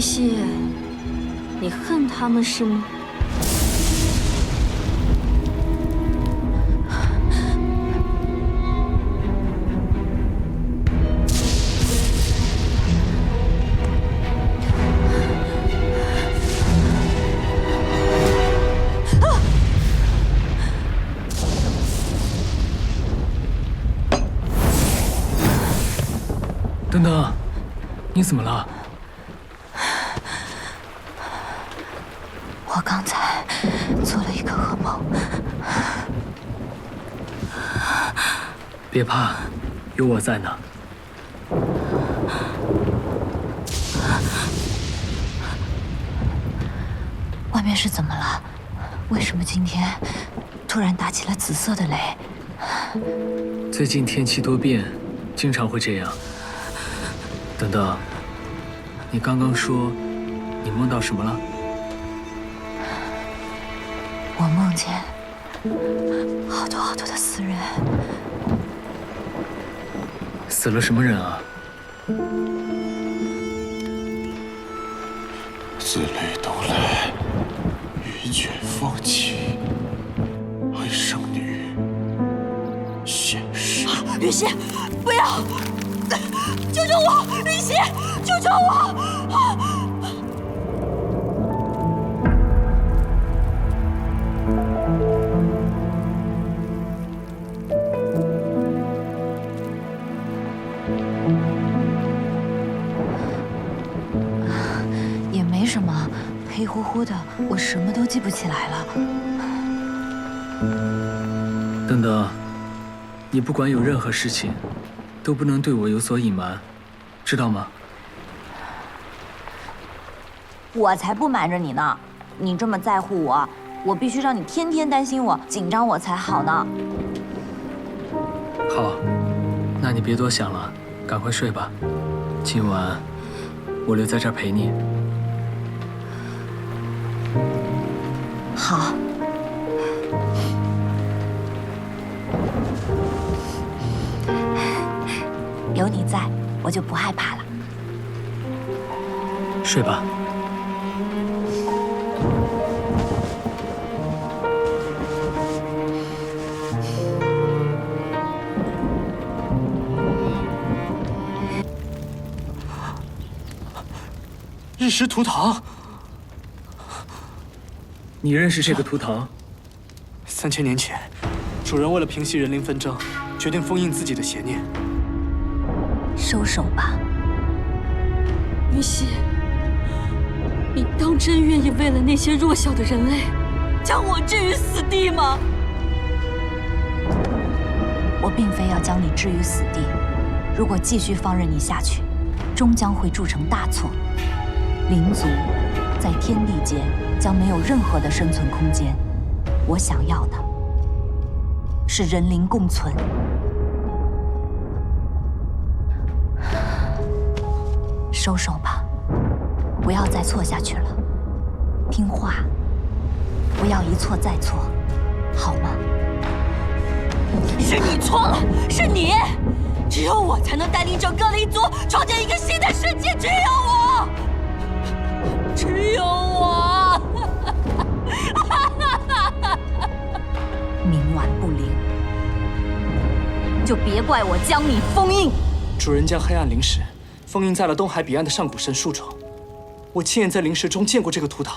云溪，你恨他们是吗？等等，你怎么了？我刚才做了一个噩梦，别怕，有我在呢。外面是怎么了？为什么今天突然打起了紫色的雷？最近天气多变，经常会这样。等等，你刚刚说你梦到什么了？我梦见好多好多的死人，死了什么人啊？自雷东来，鱼卷风起，为圣女献世。云溪，不要！救救我！云溪，救救我！什么，黑乎乎的，我什么都记不起来了。等等，你不管有任何事情，都不能对我有所隐瞒，知道吗？我才不瞒着你呢！你这么在乎我，我必须让你天天担心我、紧张我才好呢。好，那你别多想了，赶快睡吧。今晚我留在这儿陪你。好。有你在，我就不害怕了。睡吧。日食图腾，你认识这个图腾？三千年前，主人为了平息人灵纷争，决定封印自己的邪念。收手吧，云溪，你当真愿意为了那些弱小的人类，将我置于死地吗？我并非要将你置于死地。如果继续放任你下去，终将会铸成大错。灵族在天地间将没有任何的生存空间。我想要的是人灵共存。收手吧，不要再错下去了。听话，不要一错再错，好吗？是你错了，是你！只有我才能带领整个灵族创建一个新的世界，只有我，只有我！冥顽不灵，就别怪我将你封印。主人将黑暗灵石封印在了东海彼岸的上古神树中。我亲眼在灵石中见过这个图腾。